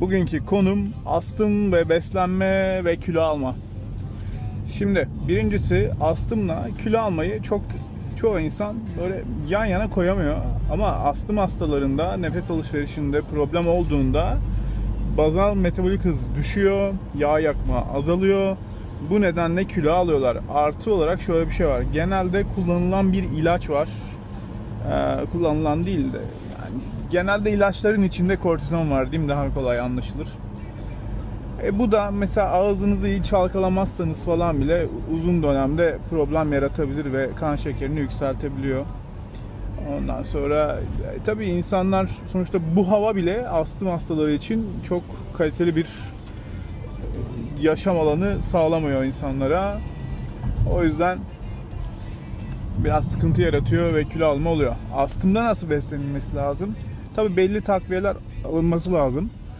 Bugünkü konum astım ve beslenme ve kilo alma. Şimdi birincisi astımla kilo almayı çok çoğu insan böyle yan yana koyamıyor. Ama astım hastalarında nefes alışverişinde problem olduğunda bazal metabolik hız düşüyor, yağ yakma azalıyor. Bu nedenle kilo alıyorlar. Artı olarak şöyle bir şey var. Genelde kullanılan bir ilaç var. Ee, kullanılan değil de genelde ilaçların içinde kortizon var değil mi? Daha kolay anlaşılır. E bu da mesela ağzınızı iyi çalkalamazsanız falan bile uzun dönemde problem yaratabilir ve kan şekerini yükseltebiliyor. Ondan sonra e, tabii insanlar sonuçta bu hava bile astım hastaları için çok kaliteli bir e, yaşam alanı sağlamıyor insanlara. O yüzden biraz sıkıntı yaratıyor ve kilo alma oluyor. Astımda nasıl beslenilmesi lazım? Tabii belli takviyeler alınması lazım.